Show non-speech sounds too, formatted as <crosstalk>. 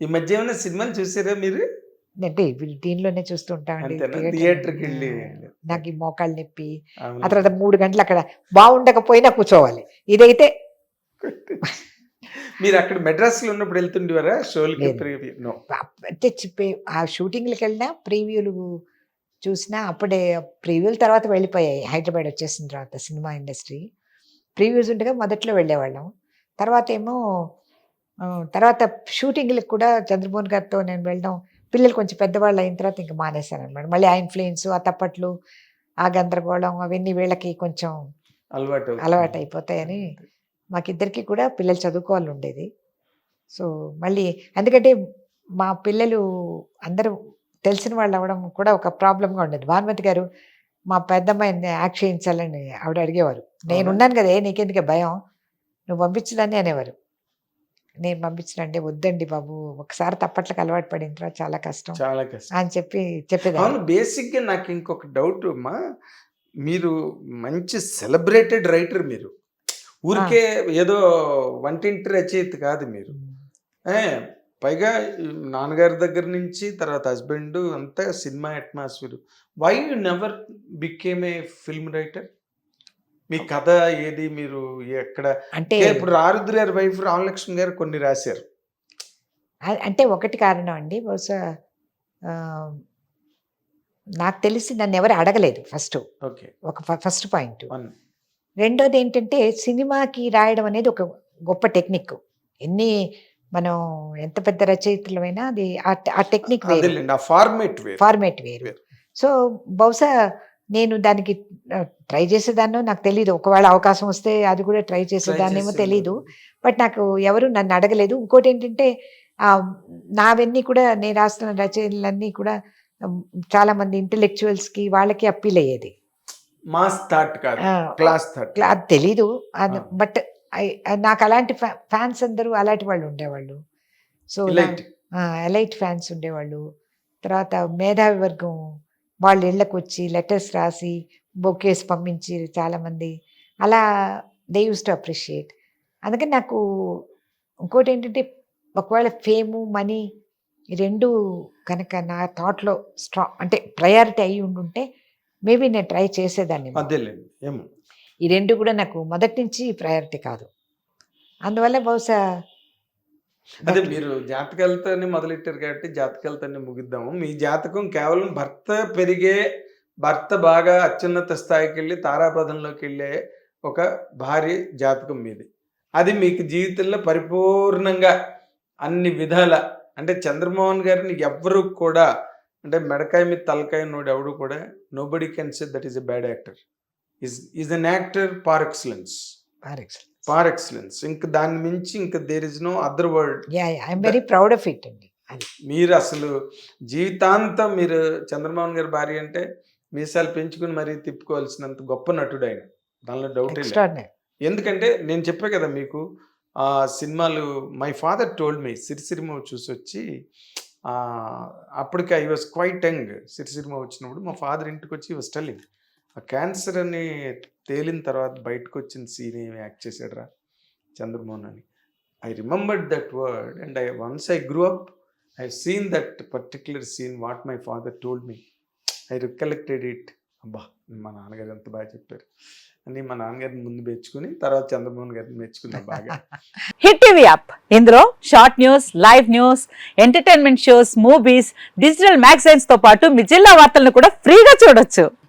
ఈ మధ్య ఏమైనా సినిమాలు చూసారా మీరు? అంటే దీనిలోనే చూస్తుంటామండి థియేటర్కి వెళ్ళి నాకు ఈ మోకాళ్ళు నొప్పి. ఆ తర్వాత మూడు గంటలు అక్కడ బాగుండకపోయినా కూర్చోవాలి. ఇదైతే <laughs> మీరు అక్కడ మెడ్రాస్లో ఉన్నప్పుడు వెళ్తుండేవారా? షోలకి అంటే చెప్పే ఆ షూటింగ్లకు వెళ్ళినా ప్రీవ్యూలు చూసినా అప్పుడే ప్రీవ్యూల తర్వాత వెళ్ళిపోయాయి. హైదరాబాద్ వచ్చేసిన తర్వాత సినిమా ఇండస్ట్రీ. ప్రీవ్యూస్ ఉండగా మొదట్లో వెళ్ళేవాళ్ళం. తర్వాత ఏమో తర్వాత షూటింగ్లకు కూడా చంద్రమోహన్ గారితో నేను వెళ్ళడం పిల్లలు కొంచెం పెద్దవాళ్ళు అయిన తర్వాత ఇంకా మానేశాను అనమాట మళ్ళీ ఆ ఇన్ఫ్లుయెన్స్ ఆ తప్పట్లు ఆ గందరగోళం అవన్నీ వీళ్ళకి కొంచెం అలవాటు. అలవాటు అయిపోతాయని మాకిద్దరికి కూడా పిల్లలు చదువుకోవాలి ఉండేది. సో మళ్ళీ ఎందుకంటే మా పిల్లలు అందరూ తెలిసిన వాళ్ళు అవ్వడం కూడా ఒక ప్రాబ్లంగా ఉండేది. భానుమతి గారు మా పెద్దమ్మాయిని యాక్ట్ చేయించాలని ఆవిడ అడిగేవారు. నేను అవునా? ఉన్నాను కదా నీకెందుకే భయం? నువ్వు పంపించదని అనేవారు. నేను పంపించనండి వద్దండి బాబు. ఒకసారి తప్పట్లకు అలవాటు పడిన తర్వాత చాలా కష్టం చాలా కష్టం. అని చెప్పి అవును బేసిక్గా నాకు ఇంకొక డౌట్ అమ్మా. మీరు మంచి సెలబ్రేటెడ్ రైటర్ మీరు. ఊరికే ఏదో వంటింటి రచయిత కాదు మీరు. పైగా నాన్నగారి దగ్గర నుంచి తర్వాత హస్బెండ్ అంతా cinema atmosphere. Why you never became a film writer మీ కథ ఏది? మీరు ఎక్కడ? అంటే ఇప్పుడు ఆరుద్ర గారి వైఫ్ రామలక్ష్మి గారు కొన్ని రాశారు. అంటే ఒకటి కారణం అండి. బహుశా నాకు తెలిసి నన్ను ఎవరు అడగలేదు ఫస్ట్. ఓకే. ఒక ఫస్ట్ పాయింట్. రెండోది ఏంటంటే సినిమాకి రాయడం అనేది ఒక గొప్ప టెక్నిక్. ఎన్ని మనం ఎంత పెద్ద రచయితలమైనా అది ఆ- టెక్నిక్ వేరు. ఫార్మేట్ వేరు. ఫార్మేట్ వేరు. వేరు. సో బహుశా నేను దానికి ట్రై చేసేదాన్నో నాకు తెలియదు ఒకవేళ అవకాశం వస్తే అది కూడా ట్రై చేసేదాన్నేమో చేసేది. తెలీదు. బట్ నాకు ఎవరు నన్ను అడగలేదు. ఇంకోటి ఏంటంటే నావన్నీ కూడా నేను రాస్తున్న రచనలన్నీ కూడా చాలా మంది ఇంటలెక్చువల్స్కి వాళ్ళకి అప్పీల్ అయ్యేది. మాస్ థాట్ కాదు. ఆ, క్లాస్ థాట్ క్లా- అది తెలీదు. బట్ నాకు అలాంటి ఫ్యాన్స్ అందరూ అలాంటి వాళ్ళు ఉండేవాళ్ళు. సో ఎలైట్ ఫ్యాన్స్ ఉండేవాళ్ళు. తర్వాత మేధావి వర్గం వాళ్ళ ఇళ్ళకు వచ్చి లెటర్స్ రాసి బొకేస్ పంపించి చాలామంది. అలా దే యూస్ టు అప్రిషియేట్. అందుకని నాకు ఇంకోటి ఏంటంటే ఒకవేళ ఫేము మనీ ఈ రెండు కనుక నా థాట్లో స్ట్రాంగ్ అంటే ప్రయారిటీ అయి ఉండుంటే మేబీ నేను ట్రై చేసేదాన్ని ఈ రెండు కూడా నాకు మొదటి నుంచి ప్రయారిటీ కాదు. అందువల్ల బహుశా అదే మీరు జాతకాలతోనే మొదలెట్టారు కాబట్టి జాతకాలతోనే ముగిద్దాము. మీ జాతకం కేవలం భర్త పెరిగే భర్త బాగా అత్యున్నత స్థాయికి వెళ్ళి తారాపదంలోకి వెళ్ళే ఒక భారీ జాతకం మీది. అది మీకు జీవితంలో పరిపూర్ణంగా అన్ని విధాల అంటే చంద్రమోహన్ గారిని ఎవ్వరు కూడా అంటే మెడకాయ మీద తలకాయ నోడు ఎవడు కూడా nobody can say that is a bad actor is is an actor par excellence par excellence ఇంక దాని మించి ఇంక there is no other word yeah I'm very proud of it అండి. మీరు అసలు జీవితాంతం మీరు చంద్రమోహన్ గారి భార్య అంటే మీసాలు పెంచుకుని మరీ తిప్పుకోవాల్సినంత గొప్ప నటుడు ఆయన దానిలో డౌట్ ఎందుకంటే నేను చెప్పే కదా మీకు ఆ సినిమాలు మై ఫాదర్ టోల్డ్ మీ సిరిసిరిమ చూసి వచ్చి అప్పటికి ఐ వాజ్ క్వైట్ యంగ్ సిరిసిరిమ వచ్చినప్పుడు మా ఫాదర్ ఇంటికి వచ్చి టెల్లింగ్ ఆ క్యాన్సర్ అని తేలిన తర్వాత బయటకు వచ్చిన సీన్ ఏమి యాక్ట్ చేశాడరా చంద్రమోహన్ అని I remembered that word and I once I grew up I seen that particular scene what my father told me I recollected it అబ్బా మా నాన్నగారు ఎంత బాగా చెప్పారు. అని మా నాన్నగారిని ముందు మెచ్చుకుని తర్వాత చంద్రమోహన్ గారిని మెచ్చుకున్నా బాగా. హిట్ టీవీ యాప్ ఇందులో short news live news entertainment shows movies digital మ్యాగజైన్స్తో పాటు మీ జిల్లా వార్తలను కూడా ఫ్రీగా చూడొచ్చు.